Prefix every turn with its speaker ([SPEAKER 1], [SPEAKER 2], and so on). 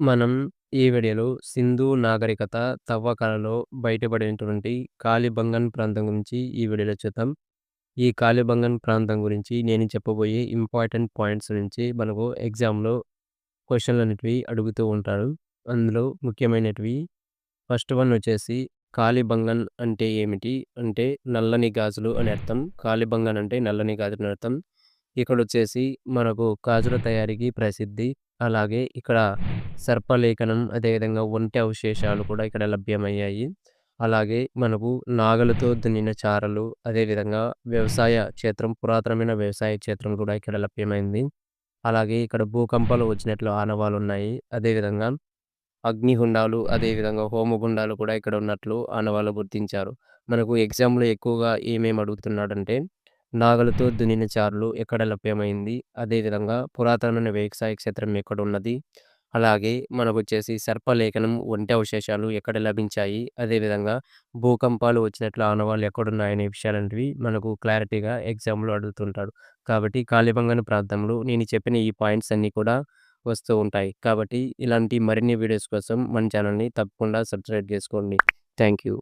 [SPEAKER 1] మనం ఈ వీడియోలో సింధు నాగరికత తవ్వకాలలో బయటపడినటువంటి కాలిబంగన్ ప్రాంతం గురించి ఈ వీడియోలో చూద్దాం. ఈ కాలిబంగన్ ప్రాంతం గురించి నేను చెప్పబోయే ఇంపార్టెంట్ పాయింట్స్ నుంచి మనకు ఎగ్జామ్‌లో క్వశ్చన్లు అనేటివి అడుగుతూ ఉంటారు. అందులో ముఖ్యమైనటివి ఫస్ట్ వన్ వచ్చేసి కాలిబంగన్ అంటే ఏమిటి? అంటే నల్లని గాజులు అని అర్థం. కాలిబంగన్ అంటే నల్లని గాజులు అని అర్థం. ఇక్కడ వచ్చేసి మనకు గాజుల తయారీకి ప్రసిద్ధి. అలాగే ఇక్కడ సర్పలేఖనం అదేవిధంగా ఒంటె అవశేషాలు కూడా ఇక్కడ లభ్యమయ్యాయి. అలాగే మనకు నాగలితో దున్నిన చారలు అదేవిధంగా వ్యవసాయ క్షేత్రం పురాతనమైన వ్యవసాయ క్షేత్రం కూడా ఇక్కడ లభ్యమైంది. అలాగే ఇక్కడ భూకంపాలు వచ్చినట్లు ఆనవాలున్నాయి. అదేవిధంగా అగ్నిగుండాలు అదేవిధంగా హోమగుండాలు కూడా ఇక్కడ ఉన్నట్లు ఆనవాళ్ళు గుర్తించారు. మనకు ఎగ్జామ్‌లో ఎక్కువగా ఏమేమి అడుగుతున్నాడంటే నాగలితో దున్నిన చారులు ఎక్కడ లభ్యమైంది? అదేవిధంగా పురాతనమైన వ్యవసాయ క్షేత్రం ఎక్కడ ఉన్నది అలాగే మనకొచ్చేసి సర్పలేఖనం, ఒంటె అవశేషాలు ఎక్కడ లభించాయి? అదేవిధంగా భూకంపాలు వచ్చినట్లు ఆనవాళ్ళు ఎక్కడున్నాయనే విషయాలంటివి మనకు క్లారిటీగా ఎగ్జామ్‌లో అడుగుతుంటాడు. కాబట్టి కాలిబంగన ప్రాంతంలో నేను చెప్పిన ఈ పాయింట్స్ అన్నీ కూడా వస్తూ ఉంటాయి. కాబట్టి ఇలాంటి మరిన్ని వీడియోస్ కోసం మన ఛానల్‌ని తప్పకుండా సబ్స్క్రైబ్ చేసుకోండి. Thank you.